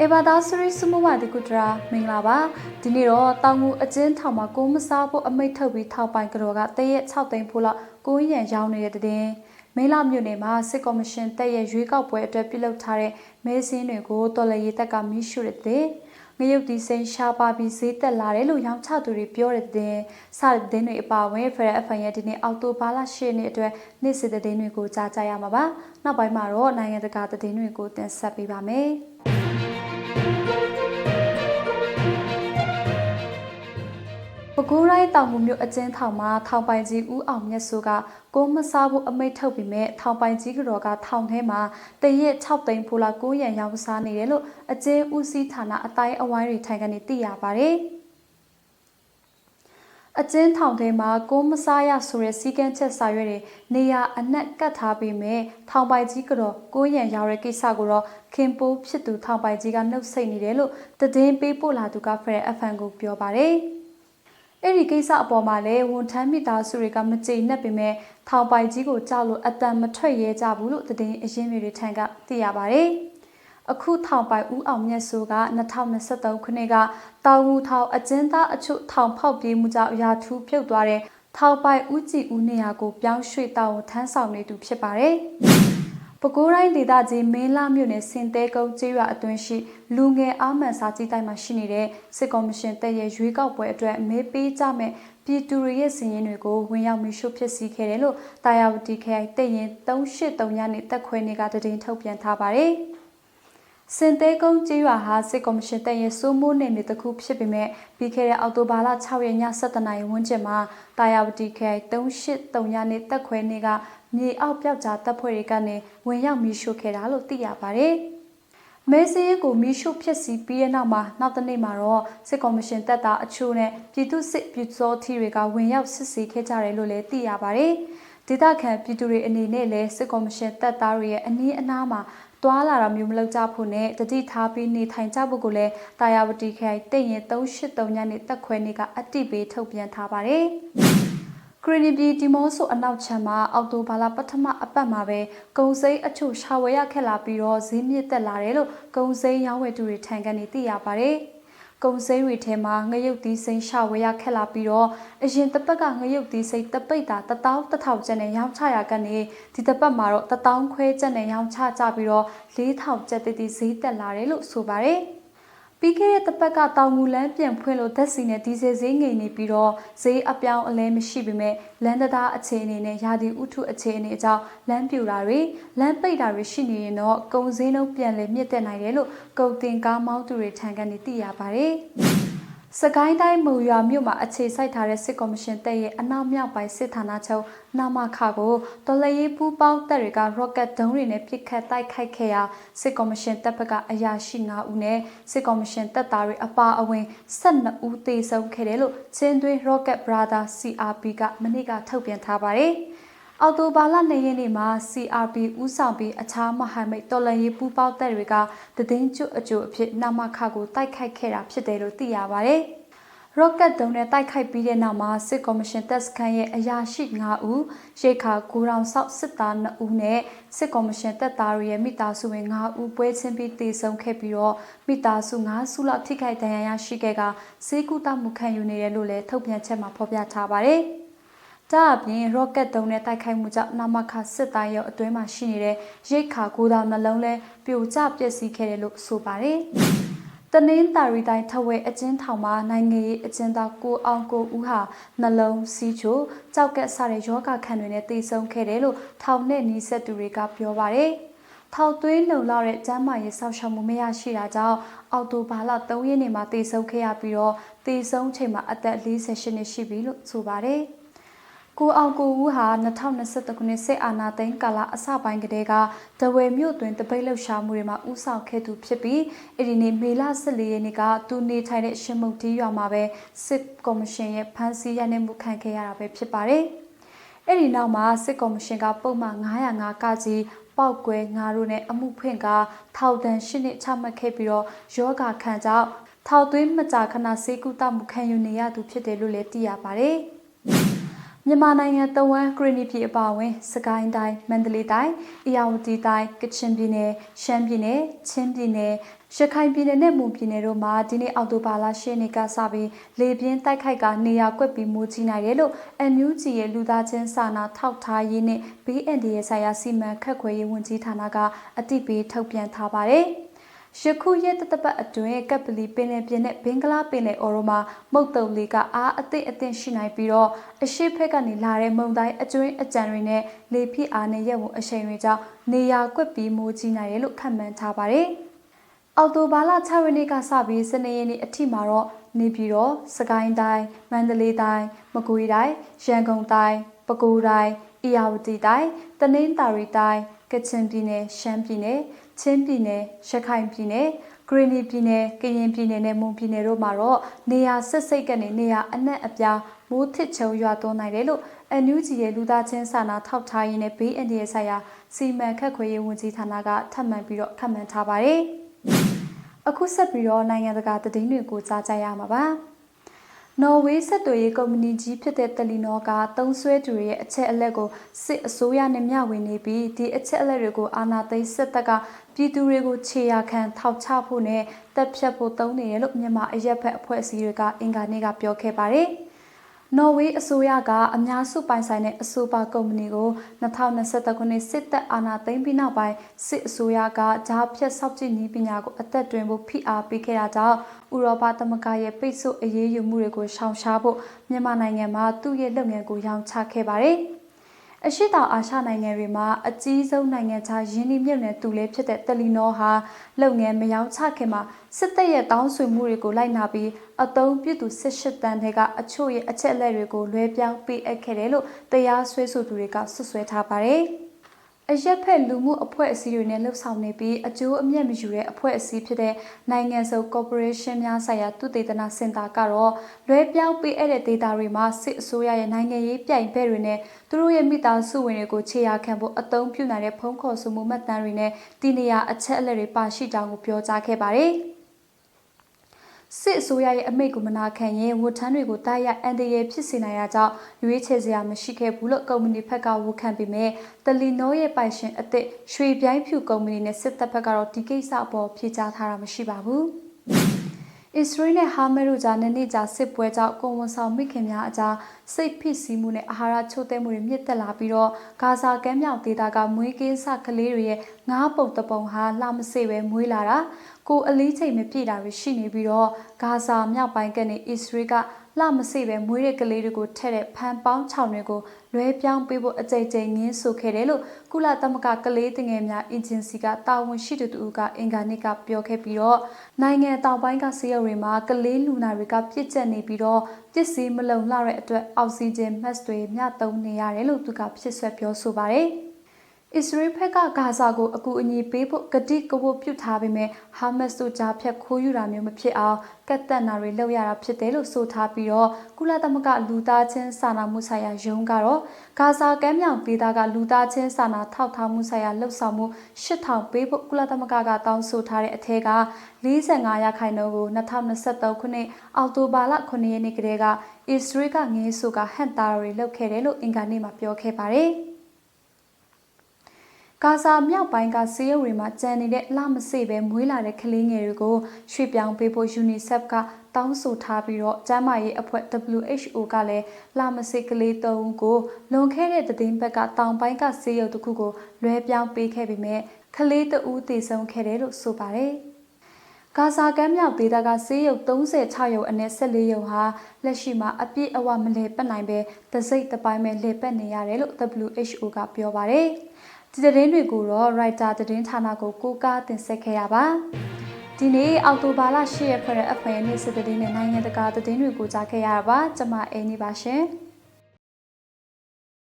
အေဘာသာစရိစမဝဒီကုတရာမင်္ဂလာပါဒီနေ့တော့တောင်ငူအကျဉ်းထောင်မှာကိုမစားဖို့အမိတ်ထုတ်ပြီးထောက်ပိုင်ကြော်ကတရက်6သိန်းဖိုးလောက်ကိုရန်ရောင်းနေတဲ့တဲ့မင်းလာမြို့နယ်မှာစစ်ကော်မရှင်တက်ရဲ့ရွေးကောက်ပွဲအတွက်ပြုလုပ်ထားတဲ့မဲစင်းတွေကိုတော်လည်ရေးတက်ကမီးရှို့တဲ့ငရုတ်ဒီစိန်ရှားပါပြီးဈေးတက်လာတယ်လို့ရောင်းချသူတွေပြောတဲ့တဲ့စတဲ့တွေအပါအဝင်ဖရအဖန်ရဲ့ဒီနေ့အော်တိုဘာလ10ရက်နေ့အတွက်နေ့စစ်တဲ့တွေကိုကြားကြရမှာပါနောက်ပိုင်းမှာတော့နိုင်ငံတကာတဲ့တွေကိုတင်ဆက်ပေးပါမယ် ပဲခူးတိုင်းတောင်မှုမြို့အကျဉ်းထောင်မှာထောင်ပိုင်ကြီးဦးအောင်မြတ်စိုးကကိုမစားဖို့အမိတ်ထုတ်ပြီးမဲ့ထောင်ပိုင်ကြီးကတော့ကထောင်ထဲမှာတရက်6သိန်းဖိုးလောက်ကိုရန်ရောင်းစားနေတယ်လို့အကျဉ်းဦးစီးဌာနအတိုင်းအဝိုင်းတွေထိုင်ကနေသိရပါတယ်အကျဉ်းထောင်ထဲမှာကိုမစားရဆိုတဲ့စီကန်းချက်စာရွက်တွေနေရာအနှက်ကတ်ထားပြီးမဲ့ထောင်ပိုင်ကြီးကတော့ကိုရန်ရောက်တဲ့ကိစ္စကိုတော့ခင်ပိုးဖြစ်သူထောင်ပိုင်ကြီးကနှုတ်ဆက်နေတယ်လို့တည်င်းပေးပို့လာသူကဖရအဖန်ကိုပြောပါတယ်။ အဲ့ဒီကိစ္စအပေါ်မှာလည်းဝန်ထမ်းမိသားစုတွေကမကြေနပ်ပေမဲ့ထောင်ပိုင်ကြီးကိုကြောက်လို့အတန်မထွက်ရဲကြဘူးလို့တည်င်းအရင်မျိုးတွေထံကသိရပါတယ်။အခုထောင်ပိုင်ဦးအောင်မြတ်စိုးက2023ခုနှစ်ကတောင်ငူထောင်အကျဉ်းသားအချို့ထောင်ဖောက်ပြေးမှုကြောင့်ရာထူးပြုတ်သွားတဲ့ထောင်ပိုင်ဦးကြည်ဦးနေရာကိုပြောင်းရွှေ့တောင်းထမ်းဆောင်နေသူဖြစ်ပါတယ်။ ပဲခူးတိုင်းဒေသကြီးမင်းလာမြို့နယ်စင်တဲကုန်းကျေးရွာအတွင်းရှိလူငယ်အာမန်စာကြီးတိုင်းမှာရှိနေတဲ့စစ်ကော်မရှင်တပ်ရဲ့ရွေးကောက်ပွဲအတွက်မဲပေးကြမဲ့ပြည်သူတွေရဲ့စည်ရင်းတွေကိုဝင်ရောက်မိရှုဖြစ်စီခဲ့တယ်လို့တာယာဝတီခရိုင်တရင်383ညနေတက်ခွဲနေကတည်င်းထုတ်ပြန်ထားပါတယ်။ စင်တဲကုန်းကျေးရွာဟာစစ်ကော်မရှင်တပ်ရဲ့စိုးမိုးနယ်မြေတစ်ခုဖြစ်ပေမဲ့ပြီးခဲ့တဲ့အောက်တိုဘာလ6ရက်ည7:00နာရီဝန်းကျင်မှာတာယာဝတီခရိုင်383ညနေတက်ခွဲနေကမြေအောက်ပြောက်ကြားတပ်ဖွဲ့တွေကနေဝင်ရောက်မီးရှို့ခဲ့တာလို့သိရပါတယ်။မဲစင်းကိုမီးရှို့ဖြစ်စီပြီးတဲ့နောက်မှာနောက်တနေ့မှာတော့စစ်ကော်မရှင်တပ်သားအချို့နဲ့ပြည်သူစစ်ပြည်စောထီတွေကဝင်ရောက်စစ်ဆေးခဲ့ကြတယ်လို့လည်းသိရပါတယ်။ဒေသခံပြည်သူတွေအနေနဲ့လည်းစစ်ကော်မရှင်တပ်သားတွေရဲ့အနည်းအနားမှာ တွာလာတာမျိုးမလုပ်ကြဖို့နဲ့တတိထားပြီးနေထိုင်ကြဖို့ကိုလည်းတာယာဝတီခိုင်တင့်ရင်383ညနေတက်ခွဲနေကအတိပေးထုတ်ပြန်ထားပါတယ်။ခရီနီပြည်တီမောဆိုအနောက်ချမ်းမှာအောက်တိုဘာလပထမအပတ်မှာပဲကုံစိမ်းအချို့ရှာဝယ်ရခက်လာပြီးတော့ဈေးမြင့်တက်လာတယ်လို့ကုံစိမ်းရောင်းဝယ်သူတွေထံကနေသိရပါတယ်။ ကုံစိမ်းတွေထဲမှာငရုတ်သီးစိမ်းရှာဝယ်ရခက်လာပြီးတော့အရင်တစ်ပတ်ကငရုတ်သီးစိမ်းတပိတ်တာတထောင်တထောင်ကျပ်နဲ့ရောင်းချရကနေဒီတစ်ပတ်မှာတော့တထောင်ခွဲကျပ်နဲ့ရောင်းချကြပြီးတော့၄ထောင်ကျပ်တည်တည်ဈေးတက်လာတယ်လို့ဆိုပါတယ်။ ပြီးခဲ့တဲ့တစ်ပတ်ကတောင်ငူလန်းပြန်ဖွင့်လို့ဓာတ်ဆီနဲ့ဒီဇယ်ဈေးငိန်နေပြီးတော့ဈေးအပြောင်းအလဲမရှိပေမဲ့လမ်းတရားအခြေအနေနဲ့ယာဒီဥထုအခြေအနေအကြောင်းလမ်းပြူတာတွေလမ်းပိတ်တာတွေရှိနေရင်တော့ကုန်စည်နှုန်းပြန်လည်မြင့်တက်နိုင်တယ်လို့ကုန်တင်ကားမောင်းသူတွေထံကနေသိရပါတယ်။ စကိုင်းတိုင်းမူရွာမြို့မှာအခြေစိုက်ထားတဲ့စစ်ကော်မရှင်တပ်ရဲ့အနောက်မြောက်ပိုင်းစစ်ဌာနချုပ်နာမခကိုတော်လရေးပူးပေါင်းတပ်တွေက rocket ဒုံးတွေနဲ့ပစ်ခတ်တိုက်ခိုက်ခဲ့ရာစစ်ကော်မရှင်တပ်ဘက်ကအရာရှိ9ဦးနဲ့စစ်ကော်မရှင်တပ်သားတွေအပါအဝင်12ဦးသေဆုံးခဲ့တယ်လို့ချင်းသွင်း Rocket Brother CRP ကမနေ့ကထုတ်ပြန်ထားပါတယ်။ အော်တိုဘာလ၂ရက်နေ့မှာ CRP ဦးဆောင်ပြီးအခြားမဟာမိတ်တော်လှန်ရေးပူးပေါင်းတပ်တွေကတည်င်းကျွအကျိုးအဖြစ်နာမခကိုတိုက်ခိုက်ခဲ့တာဖြစ်တယ်လို့သိရပါတယ်။ရော့ကတ်တုံးနဲ့တိုက်ခိုက်ပြီးတဲ့နောက်မှာစစ်ကော်မရှင်တပ်စခန်းရဲ့အရာရှိ9ဦးရိတ်ခါကိုရောင်ဆောက်စစ်သား2ဦးနဲ့စစ်ကော်မရှင်တပ်သားတွေရဲ့မိသားစုဝင်9ဦးပွဲချင်းပြီးတည်ဆုံခဲ့ပြီးတော့မိသားစု9စုလောက်ထိခိုက်ဒဏ်ရာရရှိခဲ့ကဈေးကူတမှုခံယူနေတယ်လို့လည်းထုတ်ပြန်ချက်မှာဖော်ပြထားပါတယ်။ ဒါအပြင် rocket တုံးနဲ့တိုက်ခိုက်မှုကြောင့်နမခစစ်သားရုပ်အတွင်းမှာရှိနေတဲ့ရိတ်ခါကိုတောင်နှလုံးလဲပြိုကျပျက်စီးခဲ့တယ်လို့ဆိုပါတယ်။တနင်္သာရီတိုင်းထဝဲအကျဉ်းထောင်မှာနိုင်ငံရေးအကျဉ်းသားကိုအောင်ကိုဦးဟာနှလုံးစီးချိုကြောက်ကက်စတဲ့ယောဂခံတွေနဲ့တည်ဆုံခဲ့တယ်လို့ထောင်နဲ့နီးစပ်သူတွေကပြောပါတယ်။ထောက်သွင်းလုံလောက်တဲ့ကျန်းမာရေးစောင့်ရှောက်မှုမရရှိတာကြောင့်အော်တိုဘာလ3ရက်နေ့မှာတည်ဆုံခဲ့ရပြီးတော့တည်ဆုံချိန်မှာအသက်48နှစ်ရှိပြီလို့ဆိုပါတယ်။ ကိုအောင်ကိုဦးဟာ2023ခုနှစ်စစ်အာဏာသိမ်းကာလအစပိုင်းကတည်းကတဝယ်မြို့တွင်တပိတ်လှုပ်ရှားမှုတွေမှာဦးဆောင်ခဲ့သူဖြစ်ပြီးအဲ့ဒီနေ့မေလ14ရက်နေ့ကသူနေထိုင်တဲ့ရှင်မုတ်တီးရွာမှာပဲစစ်ကော်မရှင်ရဲ့ဖမ်းဆီးရနေမှုခံခဲ့ရတာပဲဖြစ်ပါတယ်။အဲ့ဒီနောက်မှာစစ်ကော်မရှင်ကပုံမှန်905ကကြီးပောက်ကွဲငါတို့နဲ့အမှုဖွင့်ကထောက်တန်းရှစ်နှစ်ချမှတ်ခဲ့ပြီးတော့ယောဂခံကြောင့်ထောက်သွင်းမကြာခဏစေကူတမှုခံယူနေရသူဖြစ်တယ်လို့လည်းသိရပါတယ်။ မြန်မာနိုင်ငံတဝမ်းဂရနီပြည်အပါအဝင်စကိုင်းတိုင်းမန္တလေးတိုင်းအေရဝတီတိုင်းကချင်ပြည်နယ်ရှမ်းပြည်နယ်ချင်းပြည်နယ်ရခိုင်ပြည်နယ်နဲ့မွန်ပြည်နယ်တို့မှာဒီနေ့အောက်တိုဘာလ10ရက်နေ့ကစပြီးလေပြင်းတိုက်ခိုက်ကနေရာကွက်ပြီးမိုးကြီးနိုင်တယ်လို့ NUG ရဲ့လူသားချင်းစာနာထောက်ထားရေးနဲ့ BND ရဲ့ဆိုင်ရာစီမံခန့်ခွဲရေးဝန်ကြီးဌာနကအတိပေးထုတ်ပြန်ထားပါတယ်။ ယခုရက်တသက်ပတ်အတွင်းကပ်ပလီပင်လယ်ပြင်နဲ့ဘင်္ဂလားပင်လယ်အော်တို့မှာမုတ်တုံလေးကအားအသင့်အသင့်ရှိနိုင်ပြီးတော့အရှိဖက်ကနေလာတဲ့မုန်တိုင်းအကျွင်းအကြံတွေနဲ့လေဖိအားနဲ့ရက်ဝအရှိန်တွေကြောင့်နေရာကွက်ပြီးမိုးကြီးနိုင်တယ်လို့ခန့်မှန်းထားပါတယ်။အော်တိုဘာလ6ရက်နေ့ကစပြီးစနေရက်နေ့အထိမှာတော့နေပြည်တော်၊စကိုင်းတိုင်း၊မန္တလေးတိုင်း၊မကွေးတိုင်း၊ရန်ကုန်တိုင်း၊ပဲခူးတိုင်း၊အေရဝတီတိုင်း၊တနင်္သာရီတိုင်း၊ကချင်ပြည်နယ်၊ရှမ်းပြည်နယ်၊ ချင်းပြည်နယ်၊ရခိုင်ပြည်နယ်၊ဂရီနီပြည်နယ်၊ကရင်ပြည်နယ်နဲ့မွန်ပြည်နယ်တို့မှာတော့နေရာစစ်စိတ်ကနေနေရာအနှံ့အပြားမိုးထစ်ချုံရွာသွန်းနိုင်တယ်လို့အန်ယူဂျီရဲ့လူသားချင်းစာနာထောက်ထားရေးနဲ့ဘေးအန္တရာယ်ဆိုင်ရာစီမံခန့်ခွဲရေးဝန်ကြီးဌာနကထပ်မံပြီးတော့ခန့်မှန်းထားပါတယ်။အခုဆက်ပြီးတော့နိုင်ငံတကာသတင်းတွေကိုကြားကြရမှာပါ။ နော်ဝေးဆက်သွယ်ရေးကုမ္ပဏီကြီးဖြစ်တဲ့တယ်လီနောကသုံးဆွဲသူတွေရဲ့အချက်အလက်ကိုစစ်အစိုးရနဲ့မျှဝေနေပြီးဒီအချက်အလက်တွေကိုအာဏာသိမ်းစစ်တပ်ကပြည်သူတွေကိုခြေရာခံထောက်ချဖို့နဲ့တပ်ဖြတ်ဖို့တုံးနေတယ်လို့မြန်မာအရက်ဖက်အဖွဲ့အစည်းတွေကအင်္ဂါနေ့ကပြောခဲ့ပါတယ်။ နော်ဝေးအစိုးရကအများစုပိုင်ဆိုင်တဲ့အဆိုပါကုမ္ပဏီကို2023ခုနှစ်စစ်တပ်အာဏာသိမ်းပြီးနောက်ပိုင်းစစ်အစိုးရကဂျားဖြတ်ဆောက်ကြည့်နည်းပညာကိုအသက်တွင်ဖို့ဖိအားပေးခဲ့တာကြောင့်ဥရောပသမဂ္ဂရဲ့ပိတ်ဆို့အရေးယူမှုတွေကိုရှောင်ရှားဖို့မြန်မာနိုင်ငံမှာသူ့ရဲ့လုပ်ငန်းကိုရောင်းချခဲ့ပါတယ်။ အရှိတောင်အာရှနိုင်ငံတွေမှာအကြီးဆုံးနိုင်ငံခြားယင်းနှိမ့်မြုပ်နယ်သူလေးဖြစ်တဲ့တယ်လီနောဟာလုပ်ငန်းမယောင်းချခင်မှာစစ်တပ်ရဲ့တောင်းဆိုမှုတွေကိုလိုက်နာပြီးအတုံးပြစ်သူ18တန်းတွေကအချို့ရဲ့အချက်အလက်တွေကိုလွှဲပြောင်းပေးအပ်ခဲ့တယ်လို့တရားစွဲဆိုသူတွေကဆွဆွဲထားပါတယ်။ အရက်ဖက်လူမှုအဖွဲ့အစည်းတွေနဲ့လှုပ်ဆောင်နေပြီးအကျိုးအမြတ်မယူတဲ့အဖွဲ့အစည်းဖြစ်တဲ့နိုင်ငံစုံ corporation များဆိုင်ရာသုတေသနစင်တာကတော့လွဲပြောင်းပေးအပ်တဲ့ဒေတာတွေမှာစစ်အစိုးရရဲ့နိုင်ငံရေးပြိုင်ဘက်တွေနဲ့သူတို့ရဲ့မိသားစုဝင်တွေကိုခြေရာခံဖို့အသုံးပြုနိုင်တဲ့ဖုံးခေါ်ဆိုမှုမှတ်တမ်းတွေနဲ့ဒီနေရာအချက်အလက်တွေပါရှိကြောင်းကိုပြောကြားခဲ့ပါတယ်။ စစ်အစိုးရရဲ့အမိန့်ကိုမနာခံရင်ဝတ်ထမ်းတွေကိုတားရအန်တရယ်ဖြစ်စေနိုင်တာကြောင့်ရွေးချယ်စရာမရှိခဲ့ဘူးလို့ကုမ္ပဏီဘက်ကဝခံပြီးမြဲတလီနိုရဲ့ပိုင်ရှင်အသစ်ရွှေပြိုင်းဖြူကုမ္ပဏီနဲ့စစ်တပ်ဘက်ကတော့ဒီကိစ္စအပေါ်ဖြေကြားထားတာမရှိပါဘူး အစ္စရေးနဲ့ဟာမတ်တို့ကြားနှစ်နှစ်ကြာစစ်ပွဲကြောင့်ကိုဝန်ဆောင်မိခင်များအကြားစိတ်ဖိစီးမှုနဲ့အာဟာရချို့တဲ့မှုတွေမြင့်တက်လာပြီးတော့ဂါဇာကမ်းမြောင်ဒေသကမွေးကင်းစကလေးတွေရဲ့ငားပုံတပုံဟာလှမစေပဲမွေးလာတာကိုအလေးချိန်မပြည့်တာတွေရှိနေပြီးတော့ဂါဇာမြောက်ပိုင်းကနေအစ္စရေးက လှမစိပဲမွေးတဲ့ကလေးတွေကိုထက်တဲ့ဖန်ပေါင်း6တွေကိုလွဲပြောင်းပေးဖို့အကြိမ်ကြိမ်ငင်းဆိုခဲ့တယ်လို့ကုလသမဂ္ဂကလေးတငယ်များအင်ဂျင်စီကတာဝန်ရှိသူတူကအင်္ဂါနေ့ကပြောခဲ့ပြီးတော့နိုင်ငံတောင်ပိုင်းကဆေးရုံတွေမှာကလေးလူနာတွေကပြစ်ကျက်နေပြီးတော့ပစ္စည်းမလုံလောက်တဲ့အတွက်အောက်ဆီဂျင်မတ်တွေမျှသုံးနေရတယ်လို့သူကဖြစ်ဆွဲပြောဆိုပါတယ်။ အစ္စရေးဘက်ကဂါဇာကိုအကူအညီပေးဖို့ကတိကဝတ်ပြုထားပေမဲ့ဟာမတ်စ်တို့ကြားဖြတ်ခိုးယူတာမျိုးမဖြစ်အောင်ကတ်တက်နာတွေလုပ်ရတာဖြစ်တယ်လို့ဆိုထားပြီးတော့ကုလသမဂ္ဂလူသားချင်းစာနာမှုဆိုင်ရာယုံကတော့ဂါဇာကမ်းမြောင်ဒေသကလူသားချင်းစာနာထောက်ထားမှုဆိုင်ရာလှုပ်ဆောင်မှု8000ပေးဖို့ကုလသမဂ္ဂကတောင်းဆိုထားတဲ့အထက်က45ရာခိုင်နှုန်းကို2023ခုနှစ်အောက်တိုဘာလ9ရက်နေ့ကတည်းကအစ္စရေးကငင်းဆိုကဟန်တာတွေလုပ်ခဲ့တယ်လို့အင်ကာနေ့မှာပြောခဲ့ပါတယ်။ ဂါဇာမြောက်ပိုင်းကဆေးရုံတွေမှာကျန်နေတဲ့လမစေပဲမွေးလာတဲ့ကလေးငယ်တွေကိုရွှေ့ပြောင်းပေးဖို့ UNICEF ကတောင်းဆိုထားပြီးတော့ကျန်းမာရေးအဖွဲ့ WHO ကလည်းလမစေကလေးသုံးကိုလွန်ခဲ့တဲ့သတင်းဘက်ကတောင်ပိုင်းကဆေးရုံတစ်ခုကိုလွှဲပြောင်းပေးခဲ့ပေမဲ့ကလေးတဦးတည်ဆုံခဲ့တယ်လို့ဆိုပါတယ်။ဂါဇာကမ်းမြောက်ဒေသကဆေးရုံ36ရုံအနက်14ရုံဟာလက်ရှိမှာအပြည့်အဝမလဲပတ်နိုင်ပဲတစိမ့်တပိုင်းပဲလဲပတ်နေရတယ်လို့ WHO ကပြောပါတယ်။ ဒီသတင်းတွေကိုတော့ writer သတင်းဌာနကိုကိုးကားတင်ဆက်ခဲ့ရပါဒီနေ့အောက်တိုဘာလ10ရက်ဖွဲ့တဲ့အဖွဲနေ့စစ်သတင်းနဲ့နိုင်ငံတကာသတင်းတွေကိုကြားခဲ့ရတာပါကျွန်မအင်းနေပါရှင်။